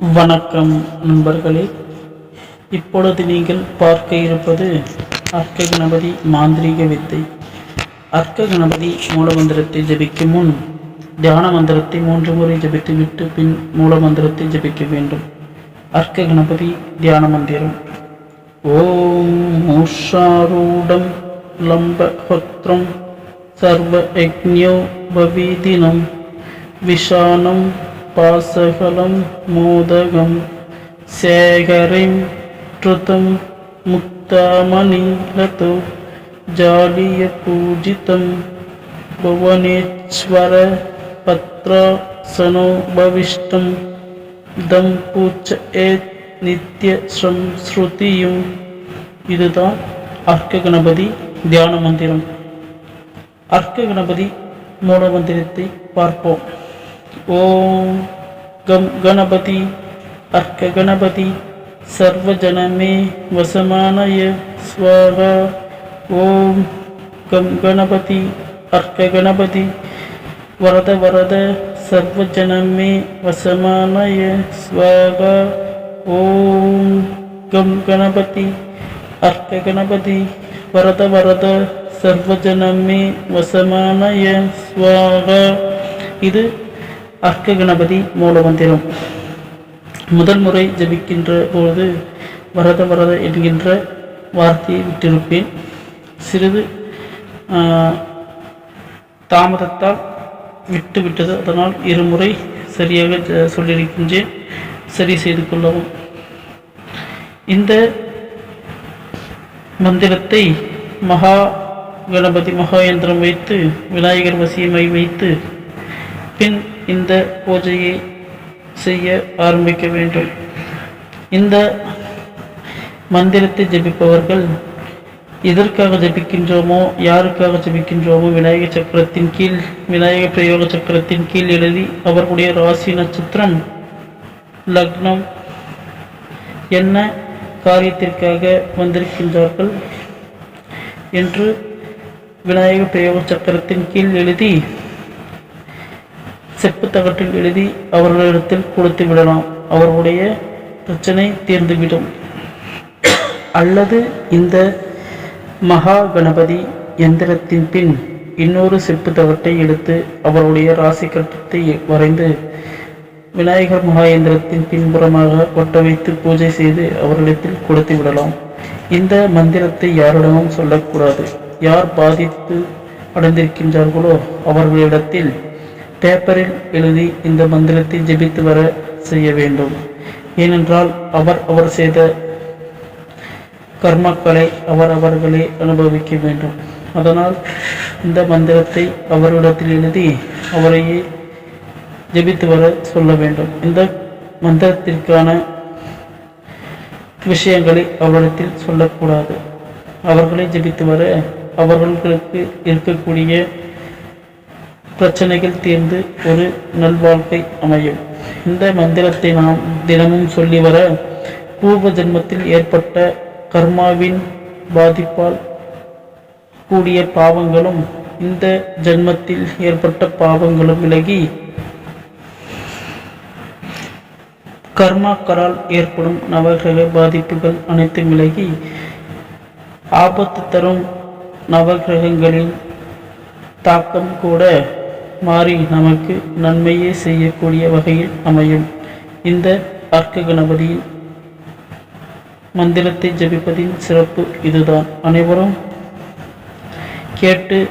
வணக்கம் நண்பர்களே. இப்பொழுது நீங்கள் பார்க்க இருப்பது அர்க்க கணபதி மாந்திரீக வித்தை. அர்க்க கணபதி மூலமந்திரத்தை ஜபிக்கும் முன் தியான மந்திரத்தை மூன்று முறை ஜபித்து விட்டு பின் மூலமந்திரத்தை ஜபிக்க வேண்டும். அர்க்க கணபதி தியான மந்திரம். ஓம் மூஷாரூடம் லம்பஹத்ரம் சர்வ யஜ்ஞோ பவீதினம். விஷானம் பாசகலம் மோதகம். சேகரிம் ருதம் முக்தாமணிலதோ ஜாலிய பூஜிதம் புவனேஸ்வர பத்ராசனோ தம் பூச்ச ஏ நித்திய சம்ஸ்ருதியும் இதுதான் அர்க்க கணபதி தியான மந்திரம். அர்க்க கணபதி மூல மந்திரத்தை பார்ப்போம். ஓம் கம் கணபதி அர்க்க கணபதி சர்வஜனமே வசமானய ஸ்வாகா ஓம் கம் கணபதி அர்க்க கணபதி வரத வரத சர்வஜனமே வசமானய ஸ்வாகா ஓம் கம் கணபதி அர்க்க கணபதி வரத வரத சர்வஜனமே வசமானய ஸ்வாகா இது அர்க்க கணபதி மூலமந்திரம். முதல் முறை ஜபிக்கின்ற போது வரத வரத என்கின்ற வார்த்தையை விட்டிருப்பேன். சிறிது ஆஹ், தாமதத்தால் விட்டு விட்டது அதனால் இருமுறை சரியாக சொல்லியிருக்கின்றேன். சரி செய்து கொள்ளவும். இந்த மந்திரத்தை மகா கணபதி மகா யந்திரம் வைத்து விநாயகர் வசியமை வைத்து பின் இந்த பூஜையை செய்ய ஆரம்பிக்க வேண்டும். இந்த மந்திரத்தை ஜபிப்பவர்கள் எதற்காக ஜெபிக்கின்றோமோ யாருக்காக ஜெபிக்கின்றோமோ விநாயகர் சக்கரத்தின் கீழ் விநாயகர் பிரயோக சக்கரத்தின் கீழ் எழுதி அவர்களுடைய ராசி நட்சத்திரம் லக்னம் என்ன காரியத்திற்காக வந்திருக்கின்றார்கள் என்று விநாயகர் பிரயோக சக்கரத்தின் கீழ் எழுதி செப்பு தகட்டில் எழுதி அவர்களிடத்தில் கொடுத்து விடலாம். அவர்களுடைய பிரச்சனை தீர்ந்துவிடும். அல்லது இந்த மகா கணபதி எந்திரத்தின் பின் இன்னொரு செப்பு தகட்டை எடுத்து அவருடைய ராசி கட்டத்தை வரைந்து விநாயகர் மகா எந்திரத்தின் பின்புறமாக ஒட்ட வைத்து பூஜை செய்து அவர்களிடத்தில் கொடுத்து விடலாம். இந்த மந்திரத்தை யாரிடமும் சொல்லக்கூடாது. யார் பாதித்து அடைந்திருக்கின்றார்களோ அவர்களிடத்தில் பேப்பரில் எழுதி இந்த மந்திரத்தை ஜெபித்து வர செய்ய வேண்டும். ஏனென்றால் அவர் அவர் செய்த கர்மக்களை அவர் அவர்களே அனுபவிக்க வேண்டும். அதனால் இந்த மந்திரத்தை அவரிடத்தில் எழுதி அவரையே ஜெபித்து வர சொல்ல வேண்டும். இந்த மந்திரத்திற்கான விஷயங்களை அவரிடத்தில் சொல்லக்கூடாது. அவர்களை ஜெபித்து வர அவர்களுக்கு இருக்கக்கூடிய பிரச்சனைகள் தீர்ந்து ஒரு நல்வாழ்க்கை அமையும். இந்த மந்திரத்தை நாம் தினமும் சொல்லி வர பூர்வ ஜென்மத்தில் ஏற்பட்ட கர்மாவின் பாதிப்பால் கூடிய பாவங்களும் இந்த ஜென்மத்தில் ஏற்பட்ட பாவங்களும் விலகி கர்மாக்களால் ஏற்படும் நவகிரக பாதிப்புகள் அனைத்தும் விலகி ஆபத்து தரும் நவகிரகங்களின் தாக்கம் கூட மாறி நமக்கு நன்மையே செய்யக்கூடிய வகையில் அமையும். இந்த அர்க்க கணபதியின் மந்திரத்தை ஜபிப்பதின் சிறப்பு இதுதான். அனைவரும் கேட்டு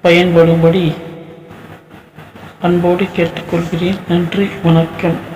பயன்படும்படி அன்போடு கேட்டுக்கொள்கிறேன். நன்றி வணக்கம்.